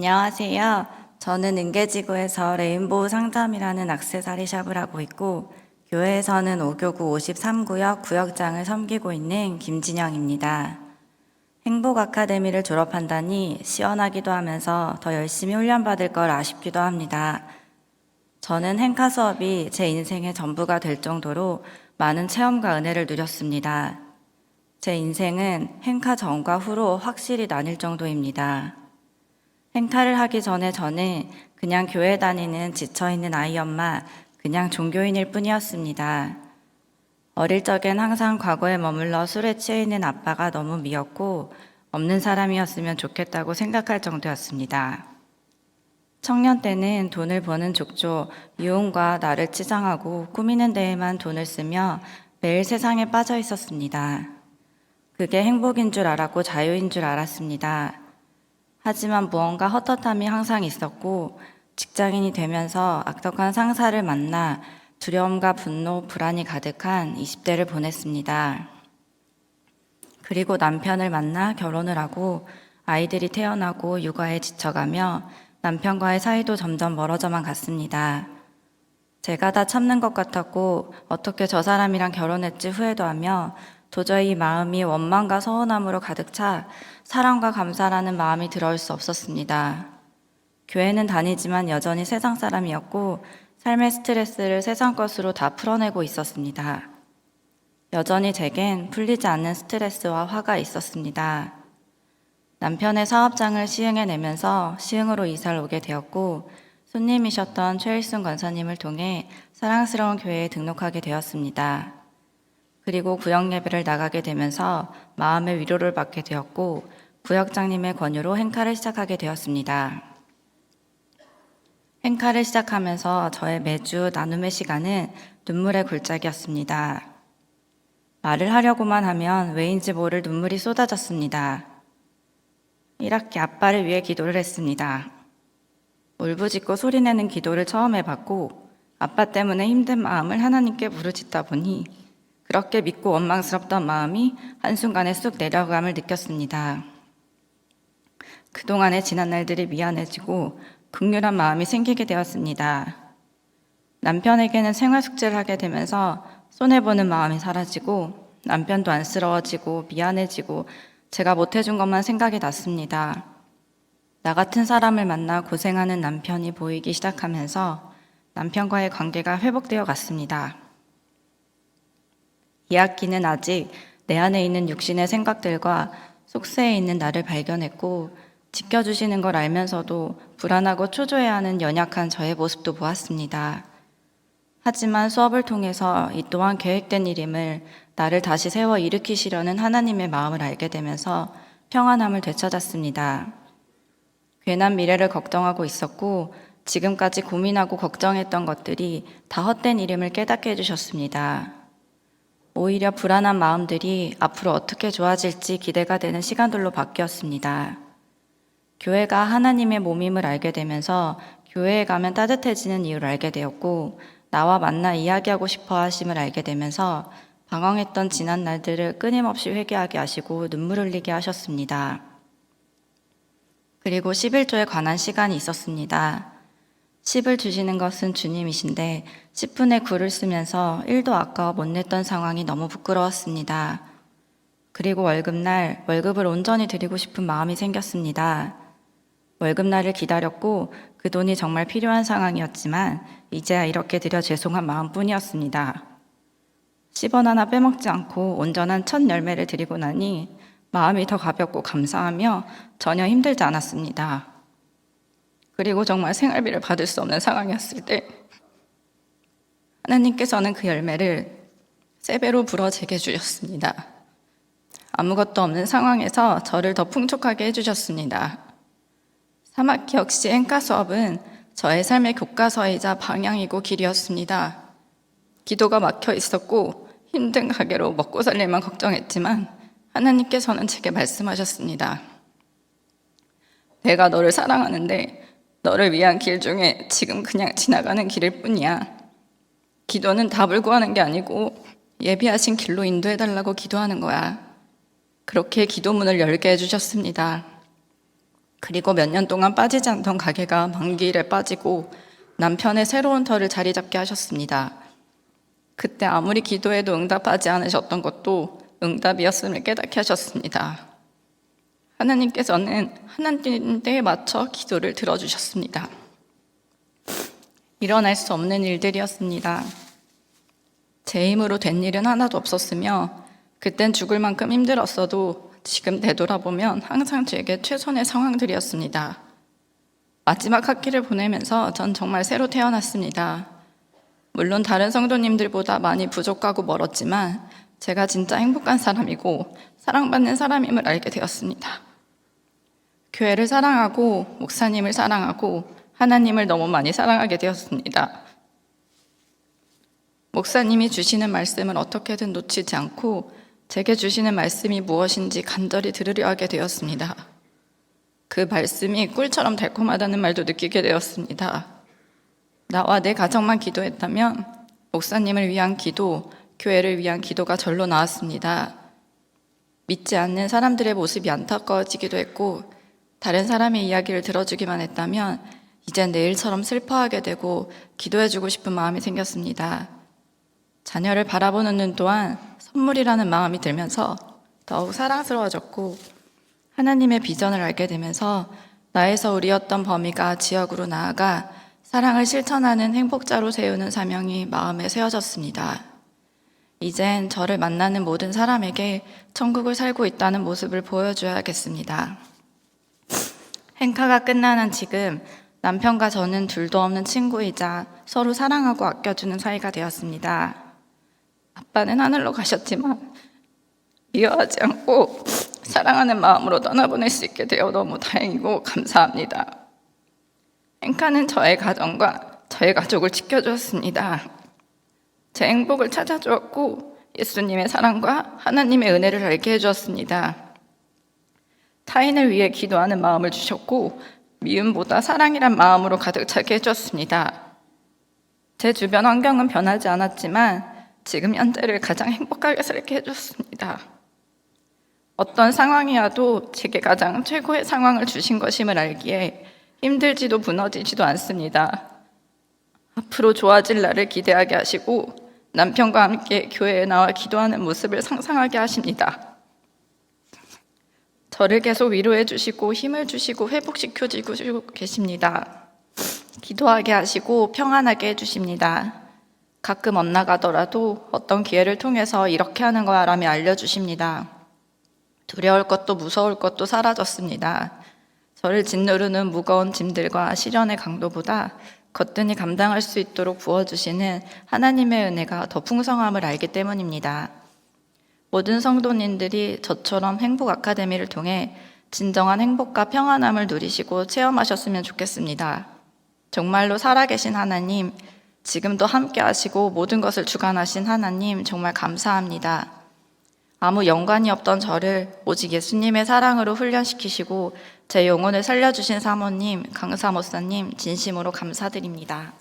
안녕하세요. 저는 은계지구에서 레인보우 상점이라는 악세사리 샵을 하고 있고 교회에서는 5교구 53구역 구역장을 섬기고 있는 김진영입니다. 행복 아카데미를 졸업한다니 시원하기도 하면서 더 열심히 훈련받을 걸 아쉽기도 합니다. 저는 행카 수업이 제 인생의 전부가 될 정도로 많은 체험과 은혜를 누렸습니다. 제 인생은 행카 전과 후로 확실히 나뉠 정도입니다. 행카를 하기 전에 저는 그냥 교회 다니는 지쳐있는 아이 엄마, 그냥 종교인일 뿐이었습니다. 어릴 적엔 항상 과거에 머물러 술에 취해 있는 아빠가 너무 미웠고 없는 사람이었으면 좋겠다고 생각할 정도였습니다. 청년 때는 돈을 버는 족조, 유흥과 나를 치장하고 꾸미는 데에만 돈을 쓰며 매일 세상에 빠져 있었습니다. 그게 행복인 줄 알았고 자유인 줄 알았습니다. 하지만 무언가 헛헛함이 항상 있었고 직장인이 되면서 악덕한 상사를 만나 두려움과 분노, 불안이 가득한 20대를 보냈습니다. 그리고 남편을 만나 결혼을 하고 아이들이 태어나고 육아에 지쳐가며 남편과의 사이도 점점 멀어져만 갔습니다. 제가 다 참는 것 같았고 어떻게 저 사람이랑 결혼했지 후회도 하며 도저히 마음이 원망과 서운함으로 가득 차 사랑과 감사라는 마음이 들어올 수 없었습니다. 교회는 다니지만 여전히 세상 사람이었고 삶의 스트레스를 세상 것으로 다 풀어내고 있었습니다. 여전히 제겐 풀리지 않는 스트레스와 화가 있었습니다. 남편의 사업장을 시행해내면서 시흥으로 이사를 오게 되었고 손님이셨던 최일순 권사님을 통해 사랑스러운 교회에 등록하게 되었습니다. 그리고 구역 예배를 나가게 되면서 마음의 위로를 받게 되었고 구역장님의 권유로 행카를 시작하게 되었습니다. 행카를 시작하면서 저의 매주 나눔의 시간은 눈물의 굴짝이었습니다. 말을 하려고만 하면 왜인지 모를 눈물이 쏟아졌습니다. 1학기 아빠를 위해 기도를 했습니다. 울부짖고 소리내는 기도를 처음 해봤고 아빠 때문에 힘든 마음을 하나님께 부르짖다 보니 그렇게 믿고 원망스럽던 마음이 한순간에 쑥 내려감을 느꼈습니다. 그동안의 지난 날들이 미안해지고 극렬한 마음이 생기게 되었습니다. 남편에게는 생활 숙제를 하게 되면서 손해보는 마음이 사라지고 남편도 안쓰러워지고 미안해지고 제가 못해준 것만 생각이 났습니다. 나 같은 사람을 만나 고생하는 남편이 보이기 시작하면서 남편과의 관계가 회복되어 갔습니다. 이 학기는 아직 내 안에 있는 육신의 생각들과 속세에 있는 나를 발견했고 지켜주시는 걸 알면서도 불안하고 초조해하는 연약한 저의 모습도 보았습니다. 하지만 수업을 통해서 이 또한 계획된 일임을 나를 다시 세워 일으키시려는 하나님의 마음을 알게 되면서 평안함을 되찾았습니다. 괜한 미래를 걱정하고 있었고 지금까지 고민하고 걱정했던 것들이 다 헛된 일임을 깨닫게 해주셨습니다. 오히려 불안한 마음들이 앞으로 어떻게 좋아질지 기대가 되는 시간들로 바뀌었습니다. 교회가 하나님의 몸임을 알게 되면서 교회에 가면 따뜻해지는 이유를 알게 되었고 나와 만나 이야기하고 싶어 하심을 알게 되면서 방황했던 지난 날들을 끊임없이 회개하게 하시고 눈물 흘리게 하셨습니다. 그리고 11조에 관한 시간이 있었습니다. 10을 주시는 것은 주님이신데 10분의 9를 쓰면서 1도 아까워 못 냈던 상황이 너무 부끄러웠습니다. 그리고 월급날 월급을 온전히 드리고 싶은 마음이 생겼습니다. 월급날을 기다렸고 그 돈이 정말 필요한 상황이었지만 이제야 이렇게 드려 죄송한 마음뿐이었습니다. 10원 하나 빼먹지 않고 온전한 첫 열매를 드리고 나니 마음이 더 가볍고 감사하며 전혀 힘들지 않았습니다. 그리고 정말 생활비를 받을 수 없는 상황이었을 때 하나님께서는 그 열매를 세 배로 불어 제게 주셨습니다. 아무것도 없는 상황에서 저를 더 풍족하게 해주셨습니다. 3학기 역시 행가 수업은 저의 삶의 교과서이자 방향이고 길이었습니다. 기도가 막혀 있었고 힘든 가게로 먹고 살 일만 걱정했지만 하나님께서는 제게 말씀하셨습니다. 내가 너를 사랑하는데 너를 위한 길 중에 지금 그냥 지나가는 길일 뿐이야. 기도는 답을 구하는 게 아니고 예비하신 길로 인도해달라고 기도하는 거야. 그렇게 기도문을 열게 해주셨습니다. 그리고 몇 년 동안 빠지지 않던 가게가 만기일에 빠지고 남편의 새로운 터를 자리 잡게 하셨습니다. 그때 아무리 기도해도 응답하지 않으셨던 것도 응답이었음을 깨닫게 하셨습니다. 하나님께서는 하나님 때에 맞춰 기도를 들어주셨습니다. 일어날 수 없는 일들이었습니다. 제 힘으로 된 일은 하나도 없었으며 그땐 죽을 만큼 힘들었어도 지금 되돌아보면 항상 제게 최선의 상황들이었습니다. 마지막 학기를 보내면서 전 정말 새로 태어났습니다. 물론 다른 성도님들보다 많이 부족하고 멀었지만 제가 진짜 행복한 사람이고 사랑받는 사람임을 알게 되었습니다. 교회를 사랑하고 목사님을 사랑하고 하나님을 너무 많이 사랑하게 되었습니다. 목사님이 주시는 말씀을 어떻게든 놓치지 않고 제게 주시는 말씀이 무엇인지 간절히 들으려 하게 되었습니다. 그 말씀이 꿀처럼 달콤하다는 말도 느끼게 되었습니다. 나와 내 가정만 기도했다면 목사님을 위한 기도, 교회를 위한 기도가 절로 나왔습니다. 믿지 않는 사람들의 모습이 안타까워지기도 했고 다른 사람의 이야기를 들어주기만 했다면 이젠 내일처럼 슬퍼하게 되고 기도해주고 싶은 마음이 생겼습니다. 자녀를 바라보는 눈 또한 선물이라는 마음이 들면서 더욱 사랑스러워졌고 하나님의 비전을 알게 되면서 나에서 우리였던 범위가 지역으로 나아가 사랑을 실천하는 행복자로 세우는 사명이 마음에 세워졌습니다. 이젠 저를 만나는 모든 사람에게 천국을 살고 있다는 모습을 보여줘야겠습니다. 행카가 끝나는 지금 남편과 저는 둘도 없는 친구이자 서로 사랑하고 아껴주는 사이가 되었습니다. 아빠는 하늘로 가셨지만 미워하지 않고 사랑하는 마음으로 떠나보낼 수 있게 되어 너무 다행이고 감사합니다. 행카는 저의 가정과 저의 가족을 지켜주었습니다. 제 행복을 찾아주었고 예수님의 사랑과 하나님의 은혜를 알게 해주었습니다. 타인을 위해 기도하는 마음을 주셨고 미움보다 사랑이란 마음으로 가득 차게 해주었습니다. 제 주변 환경은 변하지 않았지만 지금 현재를 가장 행복하게 살게 해줬습니다. 어떤 상황이어도 제게 가장 최고의 상황을 주신 것임을 알기에 힘들지도 무너지지도 않습니다. 앞으로 좋아질 날을 기대하게 하시고 남편과 함께 교회에 나와 기도하는 모습을 상상하게 하십니다. 저를 계속 위로해 주시고 힘을 주시고 회복시켜 주시고 계십니다. 기도하게 하시고 평안하게 해 주십니다. 가끔 엇나가더라도 어떤 기회를 통해서 이렇게 하는 거야 라며 알려주십니다. 두려울 것도 무서울 것도 사라졌습니다. 저를 짓누르는 무거운 짐들과 시련의 강도보다 거뜬히 감당할 수 있도록 부어주시는 하나님의 은혜가 더 풍성함을 알기 때문입니다. 모든 성도님들이 저처럼 행복 아카데미를 통해 진정한 행복과 평안함을 누리시고 체험하셨으면 좋겠습니다. 정말로 살아계신 하나님, 지금도 함께 하시고 모든 것을 주관하신 하나님 정말 감사합니다. 아무 연관이 없던 저를 오직 예수님의 사랑으로 훈련시키시고 제 영혼을 살려주신 사모님, 강사모사님 진심으로 감사드립니다.